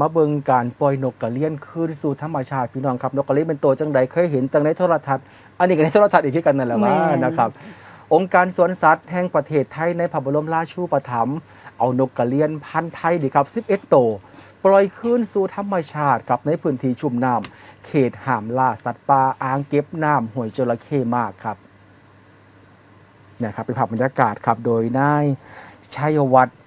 มาเบิ่งการปล่อยนกกระเลี้ยนคืนสู่ธรรมชาติพี่น้องครับนกกระเลี้ยนเป็นตัวจังใดเคยเห็นตั้งในโทรทัศน์อันนี้ก็ในโทรทัศน์อีกที่กันนั่นแหละว่าแม่นนะครับองค์การสวนสัตว์แห่งประเทศไทยในพระบรมราชูปถัมภ์เอานกกระเลี้ยนพันธุ์ไทยดีครับ 11 ตัวปล่อยคืนสู่ธรรมชาติครับในพื้นที่ชุ่มน้ำเขตห้ามล่าสัตว์ป่าอ่างเก็บน้ำห้วยจระเข้มากครับเนี่ยครับเป็นภาพบรรยากาศครับโดยนายชัยวัฒน์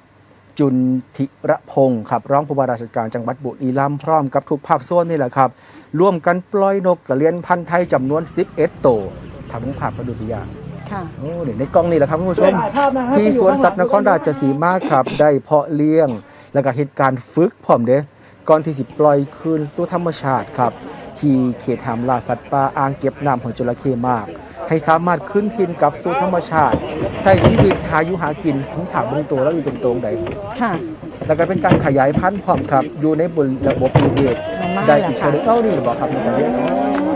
จุนทิระพงศ์ครับร้องผู้ว่าราชการจังหวัดบุรีรัมย์พร้อมกับทุกภาคส่วนนี่แหละครับ ร่วมกันปล่อยนกกระเลี้ยนพันธุ์ไทยจำนวน 11 ตัวทำภาพกระดูกตัวอย่างค่ะโอ้นี่ในกล้องนี่แหละครับคุณผู้ชม ที่สวนสัตว์นครราชสีมาครับ ได้เพาะเลี้ยง แล้วก็เหตุการณ์ฝึกพร้อมเด้ก่อนที่สิปล่อยคืนสู่ธรรมชาติครับ ที่เขตหามล่าสัตว์ป่าอ่างเก็บน้ำของจระเข้มาก ให้สามารถขึ้นทินกลับสู่ธรรมชาติใส่ชีวิตหาอยู่หากินถึงถามเบงตัวแล้วอยู่เป็นตัวใดค่ะ แล้วก็เป็นการขยายพันธุ์พร้อมครับ อยู่ในบนระบบนิเวศมันมาได้แล้วอีกค่ะเท่าเอ้านี่หรือเปล่าครับในการเลี้ยง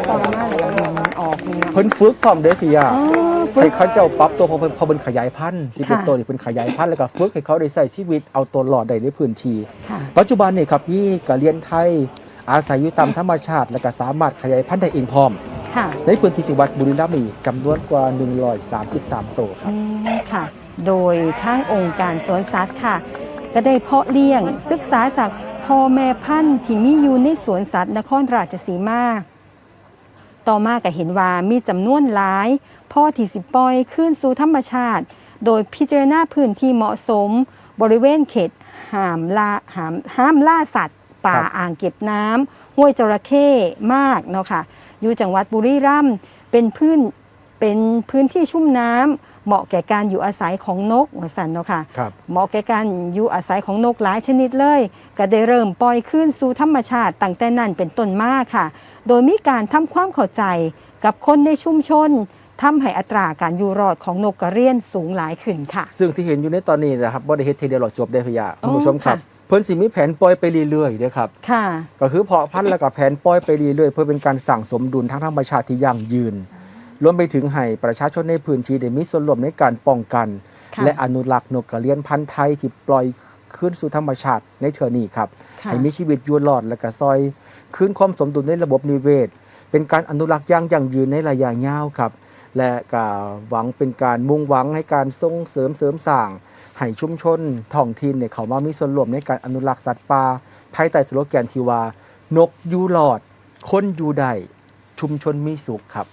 ตอนมาเลยมันออกนี่เนาะเพิ่นฝึกพร้อมเด้พี่ยาอ๋อฝึให้กเขาเจ้าปรับตัวพอเพิ่นพอเป็นขยายพันธุ์สิเป็นค่ะตัวนี่เป็นขยายพันธุ์แล้วก็ฝึกให้เขาได้ใช้ชีวิตเอาตัวรอดได้ในพื้นที่ค่ะปัจจุบันนี่ครับพี่กะเลียนไทยอาศัยอยู่ตามธรรมชาติ และก็สามารถขยายพันธุ์ได้เองพร้อม ค่ะ ในพื้นที่จังหวัดบุรีรัมย์มีจำนวนกว่า 133 ตัวครับ อืมค่ะ โดยทางองค์การสวนสัตว์ค่ะ ก็ได้เพาะเลี้ยงศึกษาจากพ่อแม่พันธุ์ที่มีอยู่ในสวนสัตว์นครราชสีมา ต่อมาก็เห็นว่ามีจำนวนหลายพ่อที่สิปล่อยขึ้นสู่ธรรมชาติ โดยพิจารณาพื้นที่เหมาะสม บริเวณเขตห้ามล่าห้ามห้ามล่าสัตว์ ป่าครับ อ่างเก็บน้ำห้วยจระเข้มากเนาะค่ะ อยู่จังหวัดบุรีรัมย์เป็นพื้นเป็นพื้นที่ชุ่มน้ำเหมาะแก่การอยู่อาศัยของนกหัวสันเนาะค่ะครับเหมาะแก่การอยู่อาศัยของนกหลายชนิดเลย ก็ได้เริ่มปล่อยขึ้นสู่ธรรมชาติตั้งแต่นั้นเป็นต้นมาค่ะ โดยมีการทำความเข้าใจกับคนในชุมชนทำให้อัตราการอยู่รอดของนกกระเรียนสูงหลายขึ้นค่ะ ซึ่งที่เห็นอยู่ในตอนนี้นะครับบ่ได้เฮ็ดทีเดียวหรอกจบได้พะยาอ๋อคุณผู้ชมครับค่ะเพิ่นสิมีแผนปล่อยไปเรื่อยๆเด้อครับ ค่ะ ก็คือเพาะพันธุ์แล้วก็แผนปล่อยไปเรื่อยๆ เพื่อเป็นการสั่งสมดุลทางธรรมชาติที่ยั่งยืน รวมไปถึงให้ประชาชนในพื้นที่ได้มีส่วนร่วมในการป้องกันค่ะและอนุรักษ์นกกระเรียนพันธุ์ไทยที่ปล่อยคืนสู่ธรรมชาติในเทือนี้ครับค่ะให้มีชีวิตอยู่รอดและก็ซอยคืนความสมดุลในระบบนิเวศ เป็นการอนุรักษ์อย่างยั่งยืนในระยะยาวครับ และก็หวังเป็นการมุ่งหวังให้การส่งเสริมเสริมสร้าง ให้ชุมชนท้องถิ่นเนี่ยเขามามีส่วนร่วมในการอนุรักษ์สัตว์ป่าภายใต้สโลแกนที่ว่า นกอยู่รอด คนอยู่ได้ชุมชนมีสุขครับ